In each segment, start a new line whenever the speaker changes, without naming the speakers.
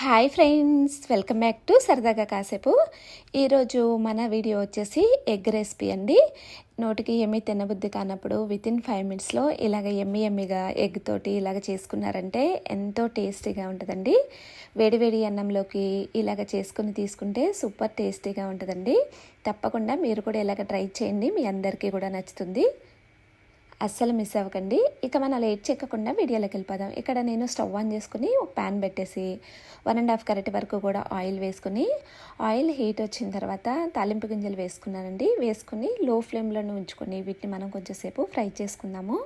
Hi friends welcome back to సరదాగా కాసేపు ఈరోజు మన వీడియో వచ్చేసి ఎగ్ రెసిపీ అండి. నోటికి ఎమ్మి తినబుద్ధి కానప్పుడు విత్ ఇన్ ఫైవ్ మినిట్స్లో ఇలాగ ఎమ్మి ఎమ్మిగా ఎగ్ తోటి ఇలాగ చేసుకున్నారంటే ఎంతో టేస్టీగా ఉంటుందండి. వేడివేడి అన్నంలోకి ఇలాగ చేసుకుని తీసుకుంటే సూపర్ టేస్టీగా ఉంటుందండి. తప్పకుండా మీరు కూడా ఇలాగ ట్రై చేయండి. మీ అందరికీ కూడా నచ్చుతుంది. అస్సలు మిస్ అవ్వకండి. ఇక మనం లేట్ చెక్కకుండా వీడియోలోకి వెళ్ళిపోదాం. ఇక్కడ నేను స్టవ్ ఆన్ చేసుకుని ఒక ప్యాన్ పెట్టేసి వన్ అండ్ హాఫ్ కరెక్ట్ వరకు కూడా ఆయిల్ వేసుకుని ఆయిల్ హీట్ వచ్చిన తర్వాత తాలింపు గింజలు వేసుకున్నానండి. వేసుకుని లో ఫ్లేమ్లో ఉంచుకొని వీటిని మనం కొంచెంసేపు ఫ్రై చేసుకుందాము.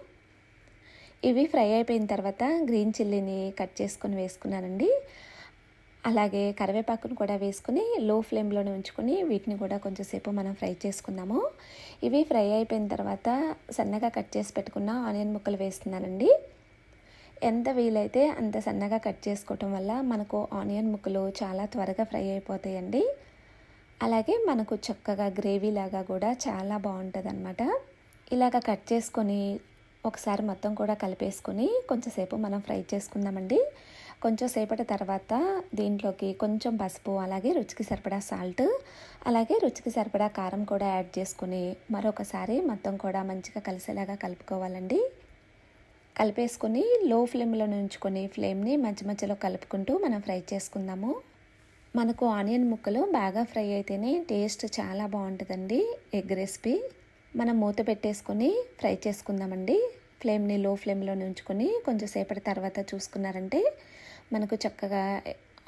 ఇవి ఫ్రై అయిపోయిన తర్వాత గ్రీన్ చిల్లీని కట్ చేసుకొని వేసుకున్నానండి. అలాగే కరివేపాకును కూడా వేసుకుని లో ఫ్లేమ్లోనే ఉంచుకొని వీటిని కూడా కొంచెంసేపు మనం ఫ్రై చేసుకుందాము. ఇవి ఫ్రై అయిపోయిన తర్వాత సన్నగా కట్ చేసి పెట్టుకున్న ఆనియన్ ముక్కలు వేస్తున్నానండి. ఎంత వీలైతే అంత సన్నగా కట్ చేసుకోవటం వల్ల మనకు ఆనియన్ ముక్కలు చాలా త్వరగా ఫ్రై అయిపోతాయండి. అలాగే మనకు చక్కగా గ్రేవీ లాగా కూడా చాలా బాగుంటుంది అనమాట ఇలాగ కట్ చేసుకొని ఒకసారి మొత్తం కూడా కలిపేసుకొని కొంచెంసేపు మనం ఫ్రై చేసుకుందామండి. కొంచెం సేపటి తర్వాత దీంట్లోకి కొంచెం పసుపు అలాగే రుచికి సరిపడా సాల్ట్ అలాగే రుచికి సరిపడా కారం కూడా యాడ్ చేసుకుని మరొకసారి మొత్తం కూడా మంచిగా కలిసేలాగా కలుపుకోవాలండి. కలిపేసుకొని లో ఫ్లేమ్లో ఉంచుకొని ఫ్లేమ్ని మధ్య మధ్యలో కలుపుకుంటూ మనం ఫ్రై చేసుకుందాము. మనకు ఆనియన్ ముక్కలు బాగా ఫ్రై అయితేనే టేస్ట్ చాలా బాగుంటుందండి ఎగ్ రెసిపీ. మనం మూత పెట్టేసుకొని ఫ్రై చేసుకుందామండి. ఫ్లేమ్ని లో ఫ్లేమ్లో ఉంచుకొని కొంచెం సేపటి తర్వాత చూసుకున్నారంటే మనకు చక్కగా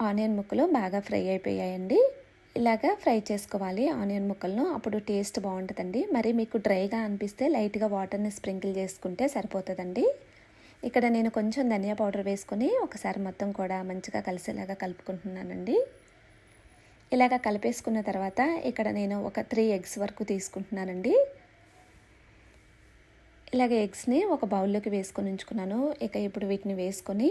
ఆనియన్ ముక్కలు బాగా ఫ్రై అయిపోయాయండి. ఇలాగా ఫ్రై చేసుకోవాలి ఆనియన్ ముక్కలను. అప్పుడు టేస్ట్ బాగుంటుందండి. మరి మీకు డ్రైగా అనిపిస్తే లైట్గా వాటర్ని స్ప్రింకిల్ చేసుకుంటే సరిపోతుందండి. ఇక్కడ నేను కొంచెం ధనియా పౌడర్ వేసుకొని ఒకసారి మొత్తం కూడా మంచిగా కలిసేలాగా కలుపుకుంటున్నానండి. ఇలాగ కలిపేసుకున్న తర్వాత ఇక్కడ నేను ఒక త్రీ ఎగ్స్ వరకు తీసుకుంటున్నానండి. ఇలాగ ఎగ్స్ని ఒక బౌల్లోకి వేసుకొని ఉంచుకున్నాను. ఇక ఇప్పుడు వీటిని వేసుకొని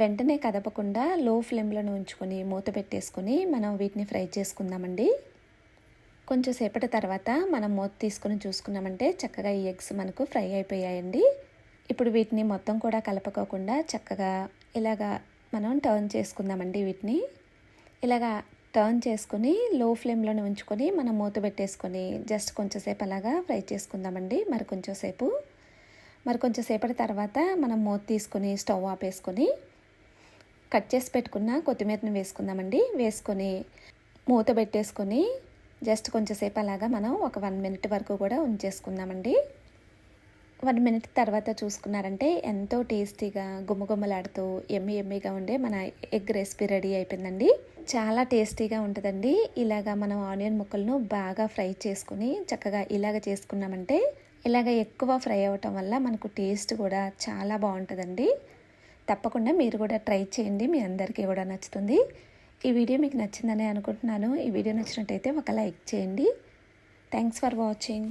వెంటనే కదపకుండా లో ఫ్లేమ్లో ఉంచుకొని మూత పెట్టేసుకొని మనం వీటిని ఫ్రై చేసుకుందామండి. కొంచెం సేపటి తర్వాత మనం మూత తీసుకొని చూసుకున్నామంటే చక్కగా ఈ ఎగ్స్ మనకు ఫ్రై అయిపోయాయండి. ఇప్పుడు వీటిని మొత్తం కూడా కలపకోకుండా చక్కగా ఇలాగా మనం టర్న్ చేసుకుందామండి వీటిని. ఇలాగా టర్న్ చేసుకొని లో ఫ్లేమ్లోనే ఉంచుకొని మనం మూత పెట్టేసుకొని జస్ట్ కొంచెంసేపు అలాగా ఫ్రై చేసుకుందామండి. మరి కొంచెంసేపు మరి కొంచెం సేపటి తర్వాత మనం మూత తీసుకొని స్టవ్ ఆపేసుకొని కట్ చేసి పెట్టుకున్న కొత్తిమీరని వేసుకుందామండి. వేసుకొని మూత పెట్టేసుకొని జస్ట్ కొంచెంసేపు అలాగా మనం ఒక వన్ మినిట్ వరకు కూడా ఉంచేసుకుందామండి. వన్ మినిట్ తర్వాత చూసుకున్నారంటే ఎంతో టేస్టీగా గుమ్మగుమ్మలాడుతూ ఎమ్మి ఎమ్మిగా ఉండే మన ఎగ్ రెసిపీ రెడీ అయిపోయిందండి. చాలా టేస్టీగా ఉంటుందండి. ఇలాగా మనం ఆనియన్ ముక్కలను బాగా ఫ్రై చేసుకుని చక్కగా ఇలాగ చేసుకున్నామంటే ఇలాగ ఎక్కువ ఫ్రై అవ్వటం వల్ల మనకు టేస్ట్ కూడా చాలా బాగుంటుందండి. తప్పకుండా మీరు కూడా ట్రై చేయండి. మీ అందరికీ కూడా నచ్చుతుంది. ఈ వీడియో మీకు నచ్చిందని అనుకుంటున్నాను. ఈ వీడియో నచ్చినట్టయితే ఒక లైక్ చేయండి. Thanks for watching